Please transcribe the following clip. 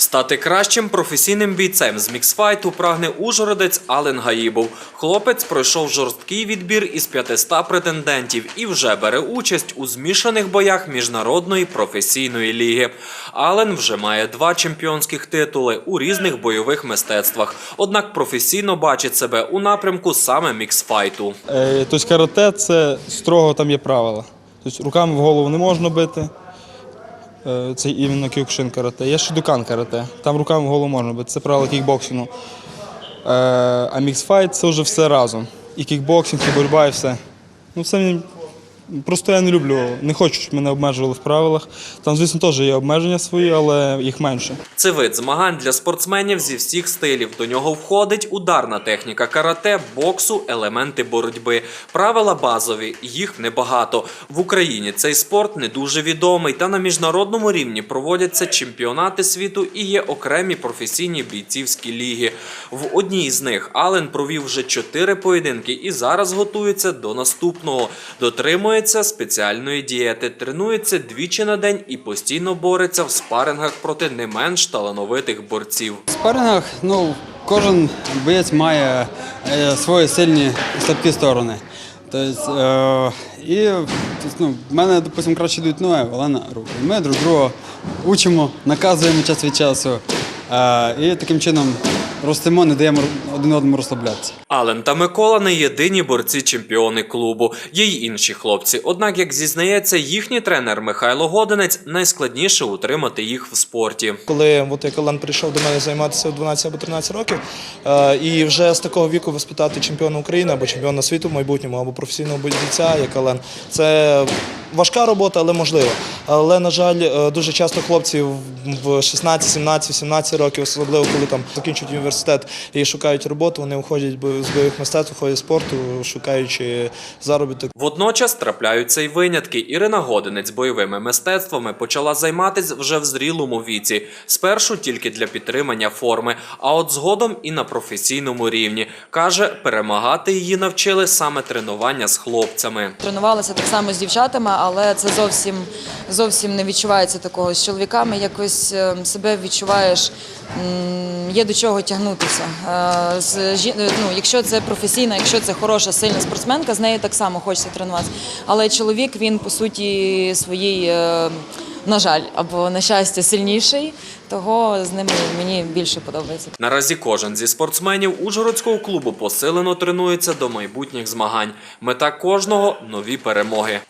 Стати кращим професійним бійцем з міксфайту прагне ужгородець Ален Гаїбов. Хлопець пройшов жорсткий відбір із 500 претендентів і вже бере участь у змішаних боях міжнародної професійної ліги. Ален вже має два чемпіонських титули у різних бойових мистецтвах. Однак професійно бачить себе у напрямку саме міксфайту. Е, Тобто карате це строго там є правила. Тобто руками в голову не можна бити. Е, Це іменно кюкшин карате. Є шидукан карате. Там руками в голову можна бо Це правило кікбоксингу. Е, А міксфайт це вже все разом. І кікбоксинг, і боротьба, і все. Ну, це мені- Просто я не люблю, не хочу, щоб мене обмежували в правилах. Там, звісно, теж є обмеження свої, але їх менше. Це вид змагань для спортсменів зі всіх стилів. До нього входить ударна техніка карате, боксу, елементи боротьби. Правила базові, їх небагато. В Україні цей спорт не дуже відомий, та на міжнародному рівні проводяться чемпіонати світу і є окремі професійні бійцівські ліги. В одній з них Ален провів вже чотири поєдинки і зараз готується до наступного. Дотримується спеціальної дієти, тренується двічі на день і постійно бореться в спарингах проти не менш талановитих борців. В спарингах ну, кожен боєць має е, свої сильні і слабкі сторони. Тобто, е, і ну, в мене, допустимо, краще йдуть ноги, Олена руки. Ми друг друга учимо, наказуємо час від часу. Е, і таким чином ростемо, не даємо один одному розслаблятися. Ален та Микола не єдині борці-чемпіони клубу, є й інші хлопці. Однак, як зізнається, їхній тренер Михайло Годинець найскладніше утримати їх в спорті. Коли от як Олен прийшов до мене займатися в 12 або 13 років, е, і вже з такого віку воспитати чемпіона України або чемпіона світу в майбутньому, або професійного бійця, як Олен, це важка робота, але можливо. Але, на жаль, е, дуже часто хлопці в- в 16, 17, 18 років, особливо коли там закінчують університет і шукають роботу, вони уходять бо- з бойових мистецтв, уходять з спорту, шукаючи заробіток. Водночас трапляються й винятки. Ірина Годинець бойовими мистецтвами почала займатися вже в зрілому віці. Спершу тільки для підтримання форми, а от згодом і на професійному рівні. Каже, перемагати її навчили саме тренування з хлопцями. Тренувалася так само з дівчатами, але це зовсім, зовсім не відчувається такого. З чоловіками якось е, себе відчуваєш, є до чого тягнутися. Е, жі- ну, якщо це професійна, якщо це хороша, сильна спортсменка, з нею так само хочеться тренуватися. Але чоловік, він по суті своїй, е, на жаль, або на щастя, сильніший, того з ними мені більше подобається. Наразі кожен зі спортсменів Ужгородського клубу посилено тренується до майбутніх змагань. Мета кожного нові перемоги.